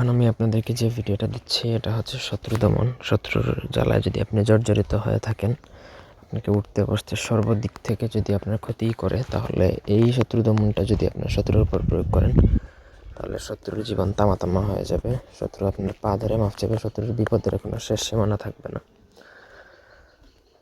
এখন আমি আপনাদেরকে যে ভিডিওটা দিচ্ছি, এটা হচ্ছে শত্রু দমন। শত্রুর জ্বালায় যদি আপনি জর্জরিত হয়ে থাকেন, আপনাকে উঠতে, বসতে সর্বদিক থেকে যদি আপনার ক্ষতি করে, তাহলে এই শত্রু দমনটা যদি আপনার শত্রুর উপর প্রয়োগ করেন, তাহলে শত্রুর জীবন তামা তামা হয়ে যাবে। শত্রু আপনার পা ধরে মাপ যাবে শত্রুর বিপদের কোনো শেষ সীমানা থাকবে না।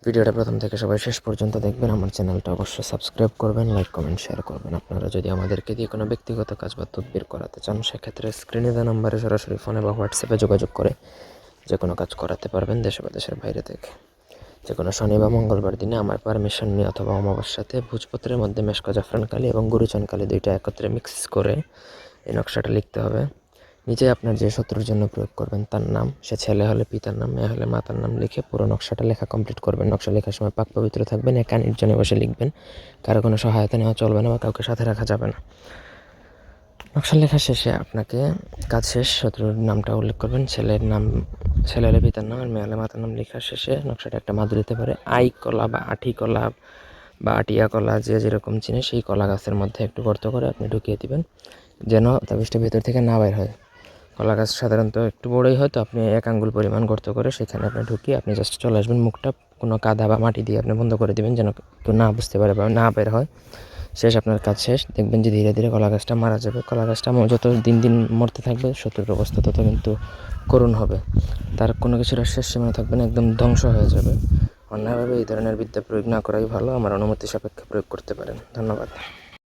ভিডিওটা প্রথম থেকে সবাই শেষ পর্যন্ত দেখবেন। আমার চ্যানেলটা অবশ্যই সাবস্ক্রাইব করবেন, লাইক, কমেন্ট, শেয়ার করবেন। আপনারা যদি আমাদেরকে দিয়ে কোনো ব্যক্তিগত কাজ বা তদবির করাতে চান, সেক্ষেত্রে স্ক্রিনে দেওয়া নাম্বারে সরাসরি ফোনে বা হোয়াটসঅ্যাপে যোগাযোগ করে যে কোনো কাজ করাতে পারবেন দেশে বা দেশের বাইরে থেকে। যে কোনো শনি বা মঙ্গলবার দিনে আমার পারমিশন নিয়ে অথবা অমাবস্যাতে ভোজপত্রের মধ্যে মেশকা, জাফরান কালি এবং গুরুচন কালি দুইটা একত্রে মিক্স করে এই নকশাটা লিখতে হবে। নিজে আপনার যে শত্রুর জন্য প্রয়োগ করবেন, তার নাম, সে ছেলে হলে পিতার নাম, মেয়ে হলে মাতার নাম লিখে পুরো নকশাটা লেখা কমপ্লিট করবেন। নকশা লেখার সময় পাক পবিত্র থাকবেন, একা নির্জনে বসে লিখবেন। কারও কোনো সহায়তা নেওয়া চলবে না বা কাউকে সাথে রাখা যাবে না। নকশা লেখা শেষে আপনাকে কাজ শেষ, শত্রুর নামটা উল্লেখ করবেন। ছেলের নাম, ছেলে হলে পিতার নাম আর মেয়ে হলে মাতার নাম লেখা শেষে নকশাটা একটা মাদুর দিতে পারে আই কলা বা আঠি কলা বা আটিয়া কলা, যে যেরকম চিনে সেই কলা গাছের মধ্যে একটু গর্ত করে আপনি ঢুকিয়ে দিবেন, যেন তাবিজটা ভেতর থেকে না বের হয়। কলা গাছ সাধারণত একটু বড়ই হয়, তো আপনি এক আঙ্গুল পরিমাণ গর্ত করে সেখানে আপনি ঢুকিয়ে আপনি জাস্ট চলে আসবেন। মুখটা কোনো কাদা বা মাটি দিয়ে আপনি বন্ধ করে দিবেন যেন কেউ না বুঝতে পারে বা না বের হয়। শেষ আপনার কাজ শেষ। দেখবেন যে ধীরে ধীরে কলা গাছটা মারা যাবে। কলা গাছটা যত দিন দিন মরতে থাকবে, শত্রুর অবস্থা তত কিন্তু করুণ হবে। তার কোনো কিছুর শেষ সীমা থাকবে না, একদম ধ্বংস হয়ে যাবে। অন্যায়ভাবে এই ধরনের বিদ্যা প্রয়োগ না করাই ভালো। আমার অনুমতি সাপেক্ষে প্রয়োগ করতে পারেন। ধন্যবাদ।